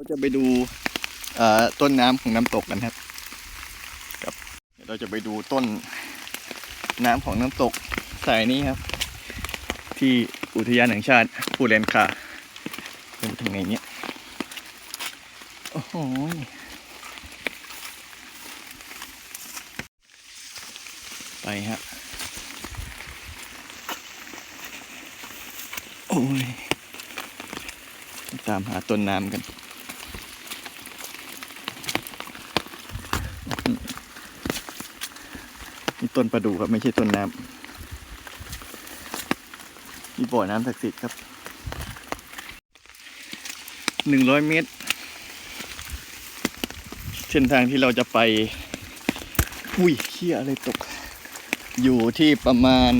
เราจะไปดูต้นน้ำของน้ำตกกันครับกับเดี๋ยวเราจะไปดูต้นน้ำของน้ำตกสายนี้ครับ ที่อุทยานแห่งชาติภูเรนคาเป็นทางไหนเนี่ยโอ้โหไปฮะโอ้ย ตามหาต้นน้ำกัน ต้นประดู่ครับไม่ใช่ต้นน้ำนี่บ่อน้ำศักดิ์สิทธิ์ครับหนึ่งร้อยเมตร เส้นทางที่เราจะไป อุ้ยเขี้ยอะไรตก อยู่ที่ประมาณ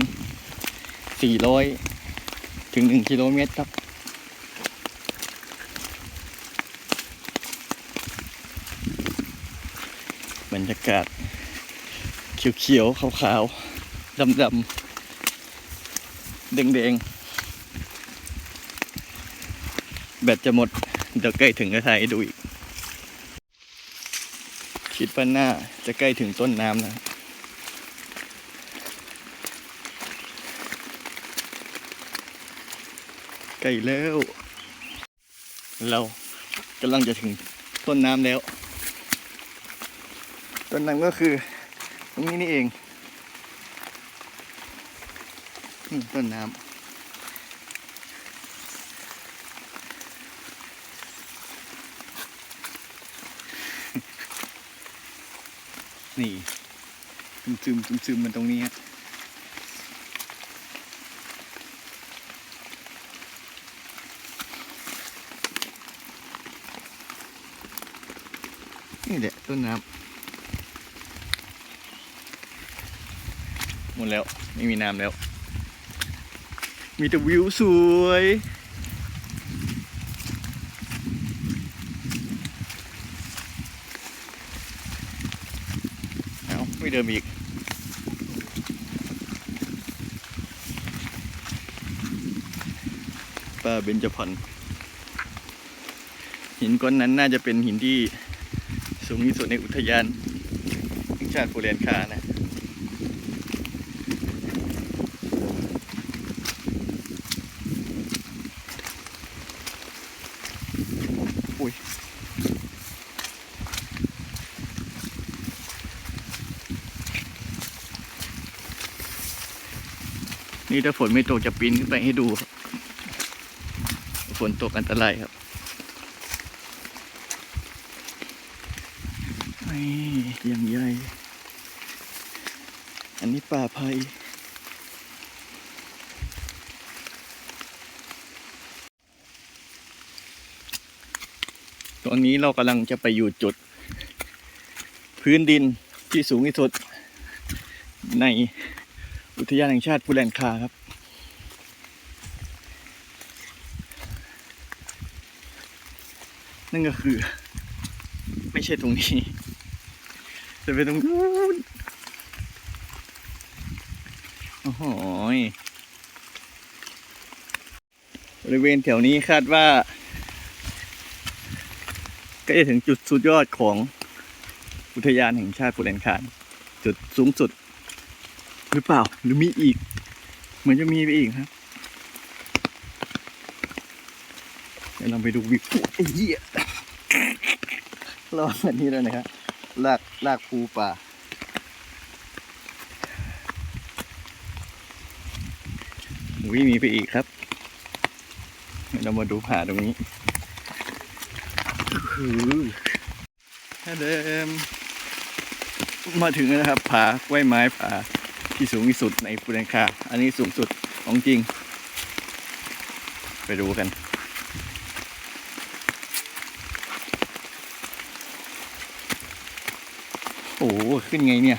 สี่ร้อยถึงหนึ่งกิโลเมตรครับบรรยากาศ เขียวๆขาวๆดำๆแดงๆแบตจะหมด เดี๋ยวใกล้ถึงก็ถ่ายให้ดูอีก คิดว่าหน้าจะใกล้ถึงต้นน้ำแล้วใกล้แล้ว เรากำลังจะถึงต้นน้ำแล้ว ต้นน้ำก็คือ รงนี้นี่เองนี่ต้นน้ำนี่ซึมซึมซึมซึมมันตรงนี้ฮะนี่แหละต้นน้ำ หมดแล้วไม่มีน้ำแล้ว มีแต่วิวสวยเอาไม่เดิมอีกป่าเบญจพรรณหินก้อนนั้นน่าจะเป็นหินที่สูงที่สุดในอุทยานแห่งชาติภูเรนคานะ อุ้ย นี่ถ้าฝนไม่ตกจะปีนขึ้นไปให้ดูครับฝนตกอันตรายครับนี่ยังใหญ่ อันนี้ป่าไผ่ตอนนี้เรากำลังจะไปอยู่จุด พื้นดินที่สูงที่สุดใน อุทยานแห่งชาติภูแลนคาครับ นั่นก็คือ ไม่ใช่ตรงนี้ จะเป็นตรงนู้นโอ้โหบริเวณแถวนี้คาดว่า ก็จะถึงจุดสุดยอดของอุทยานแห่งชาติภูแลนคาจุดสูงสุด หรือเปล่าหรือมีอีก เหมือนจะมีไปอีกครับเดี๋ยวเราไปดูวิวไอ้เหี้ยรออันนี้แล้วนะครับลากลากภูป่าวิ่งมีไปอีกครับเดี๋ยวเรามาดูผาตรงนี้คือถ้าเดิมมาถึงแล้วนะครับผากล้วยไม้ผา ที่สูงที่สุดในภูเรนคาอันนี้สูงสุดของจริง ไปดูกัน โอ้โหขึ้นไงเนี่ย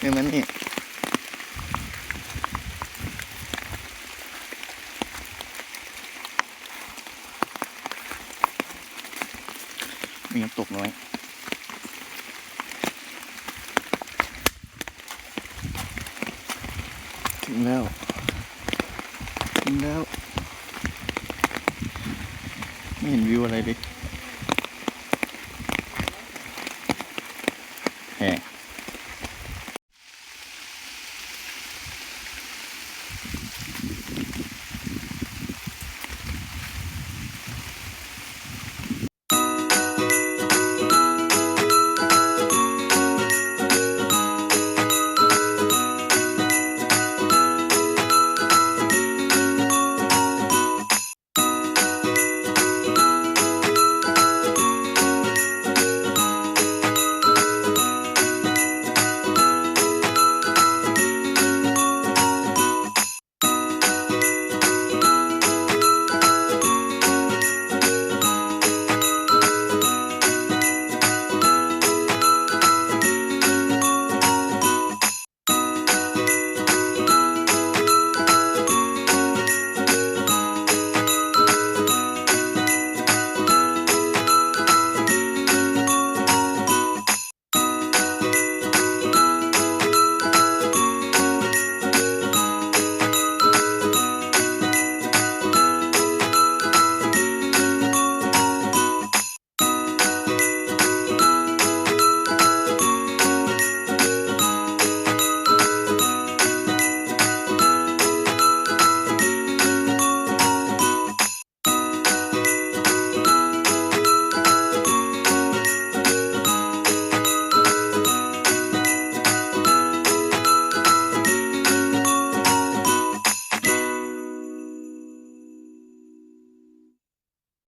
เนี่ยมันนี่ มีน้ำตกน้อย ถึงแล้ว ถึงแล้ว ไม่เห็นวิวอะไรเลย